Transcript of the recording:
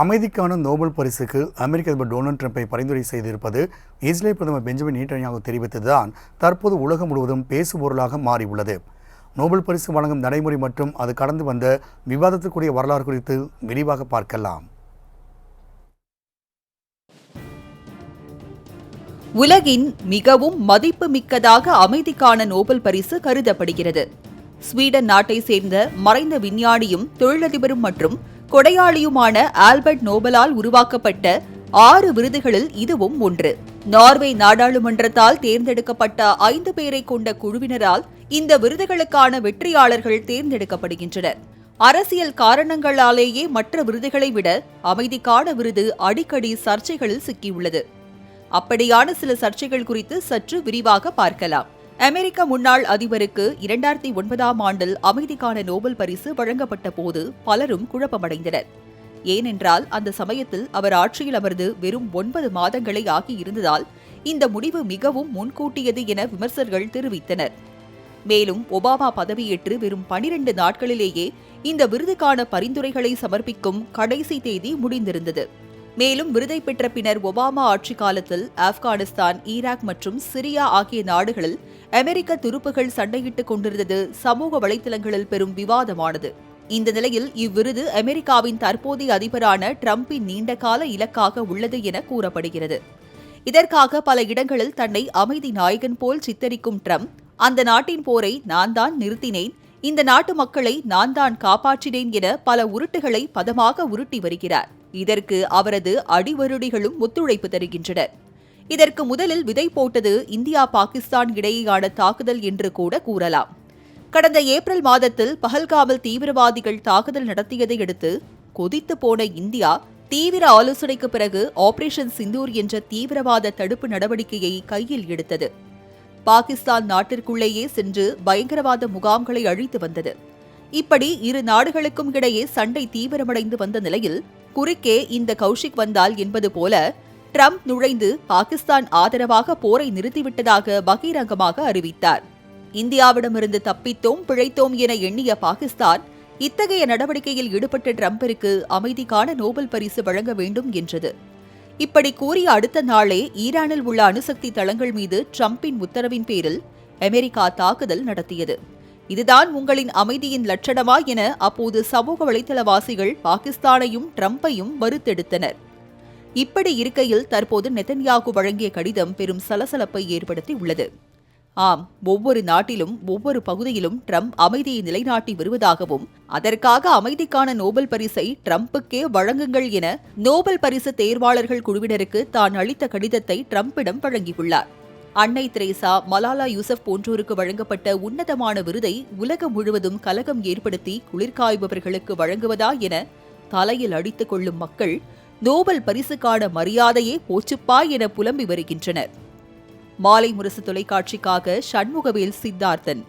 அமைதிக்கான நோபல் பரிசுக்கு அமெரிக்க அதிபர் டொனால்ட் ட்ரம்பை பரிந்துரை செய்திருப்பது இஸ்ரேல் பிரதமர் பெஞ்சமின் நீட்டனியாக தெரிவித்ததுதான் தற்போது உலகம் முழுவதும் பேசுபொருளாக மாறியுள்ளது. நோபல் பரிசு வழங்கும் நடைமுறை மற்றும் அது கடந்து வந்த விவாதத்துக்குரிய வரலாறு குறித்து விரிவாக பார்க்கலாம். உலகின் மிகவும் மதிப்புமிக்கதாக அமைதிக்கான நோபல் பரிசு கருதப்படுகிறது. ஸ்வீடன் நாட்டை சேர்ந்த மறைந்த விஞ்ஞானியும் தொழிலதிபரும் மற்றும் கொடையாளியுமான ஆல்பர்ட் நோபலால் உருவாக்கப்பட்ட ஆறு விருதுகளில் இதுவும் ஒன்று. நார்வே நாடாளுமன்றத்தால் தேர்ந்தெடுக்கப்பட்ட ஐந்து பேரை கொண்ட குழுவினரால் இந்த விருதுகளுக்கான வெற்றியாளர்கள் தேர்ந்தெடுக்கப்படுகின்றனர். அரசியல் காரணங்களாலேயே மற்ற விருதுகளை விட அமைதிக்கான விருது அடிக்கடி சர்ச்சைகளில் சிக்கியுள்ளது. அப்படியான சில சர்ச்சைகள் குறித்து சற்று விரிவாக பார்க்கலாம். அமெரிக்க முன்னாள் அதிபருக்கு இரண்டாயிரத்தி ஒன்பதாம் ஆண்டில் அமைதிக்கான நோபல் பரிசு வழங்கப்பட்ட போது பலரும் குழப்பமடைந்தனர். ஏனென்றால் அந்த சமயத்தில் அவர் ஆட்சியில் அமர்ந்து வெறும் ஒன்பது மாதங்களே ஆகியிருந்ததால் இந்த முடிவு மிகவும் முன்கூட்டியது என விமர்சகர்கள் தெரிவித்தனர். மேலும் ஒபாமா பதவியேற்று வெறும் பனிரெண்டு நாட்களிலேயே இந்த விருதுக்கான பரிந்துரைகளை சமர்ப்பிக்கும் கடைசி தேதி முடிந்திருந்தது. மேலும் விருதை பெற்ற பின்னர் ஒபாமா ஆட்சி காலத்தில் ஆப்கானிஸ்தான் ஈராக் மற்றும் சிரியா ஆகிய நாடுகளில் அமெரிக்க துருப்புகள் சண்டையிட்டுக் கொண்டிருந்தது சமூக வலைதளங்களில் பெரும் விவாதமானது. இந்த நிலையில் இவ்விருது அமெரிக்காவின் தற்போதைய அதிபரான டிரம்பின் நீண்டகால இலக்காக உள்ளது என கூறப்படுகிறது. இதற்காக பல இடங்களில் தன்னை அமைதி நாயகன் போல் சித்தரிக்கும் ட்ரம்ப் அந்த நாட்டின் போரை நான் தான் நிறுத்தினேன் இந்த நாட்டு மக்களை நான் தான் காப்பாற்றினேன் என பல உருட்டுகளை பதமாக உருட்டி வருகிறார். இதற்கு அவரது அடிவருடிகளும் ஒத்துழைப்பு தருகின்றனர். இதற்கு முதலில் விதை போட்டது இந்தியா பாகிஸ்தான் இடையேயான தாக்குதல் என்று கூட கூறலாம். கடந்த ஏப்ரல் மாதத்தில் பஹல்காமில் தீவிரவாதிகள் தாக்குதல் நடத்தியதை அடுத்து கொதித்து போன இந்தியா தீவிர ஆலோசனைக்கு பிறகு ஆபரேஷன் சிந்தூர் என்ற தீவிரவாத தடுப்பு நடவடிக்கையை கையில் எடுத்தது. பாகிஸ்தான் நாட்டிற்குள்ளேயே சென்று பயங்கரவாத முகாம்களை அழித்து வந்தது. இப்படி இரு நாடுகளுக்கும் இடையே சண்டை தீவிரமடைந்து வந்த நிலையில் குறுக்கே இந்த கௌஷிக் வந்தால் என்பது போல ட்ரம்ப் நுழைந்து பாகிஸ்தான் ஆதரவாக போரை நிறுத்திவிட்டதாக பகிரங்கமாக அறிவித்தார். இந்தியாவிடமிருந்து தப்பித்தோம் பிழைத்தோம் என எண்ணிய பாகிஸ்தான் இத்தகைய நடவடிக்கையில் ஈடுபட்ட ட்ரம்பிற்கு அமைதிக்கான நோபல் பரிசு வழங்க வேண்டும் என்றது. இப்படி கூறிய அடுத்த நாளே ஈரானில் உள்ள அணுசக்தி தளங்கள் மீது ட்ரம்பின் உத்தரவின் பேரில் அமெரிக்கா தாக்குதல் நடத்தியது. இதுதான் உங்களின் அமைதியின் லட்சணமா என அப்போது சமூக வலைதளவாசிகள் பாகிஸ்தானையும் ட்ரம்பையும் மறுத்தெடுத்தனர். இப்படி இருக்கையில் தற்போது நெதன்யாகு வழங்கிய கடிதம் பெரும் சலசலப்பை ஏற்படுத்தி உள்ளது ஆம் ஒவ்வொரு நாட்டிலும் ஒவ்வொரு பகுதியிலும் ட்ரம்ப் அமைதியை நிலைநாட்டி வருவதாகவும் அதற்காக அமைதிக்கான நோபல் பரிசை ட்ரம்புக்கே வழங்குங்கள் என நோபல் பரிசு தேர்வாளர்கள் குழுவினருக்கு தான் அளித்த கடிதத்தை ட்ரம்பிடம் வழங்கியுள்ளார். அன்னை திரேசா மலாலா யூசப் போன்றோருக்கு வழங்கப்பட்ட உன்னதமான விருதை உலகம் முழுவதும் கலகம் ஏற்படுத்தி குளிர்காய்பவர்களுக்கு வழங்குவதா என தலையில் அடித்துக் கொள்ளும் மக்கள் நோபல் பரிசுக்கான மரியாதையே போச்சுப்பா என புலம்பி வருகின்றனர். மாலை முரசு தொலைக்காட்சிக்காக சண்முகவேல் சித்தார்த்தன்.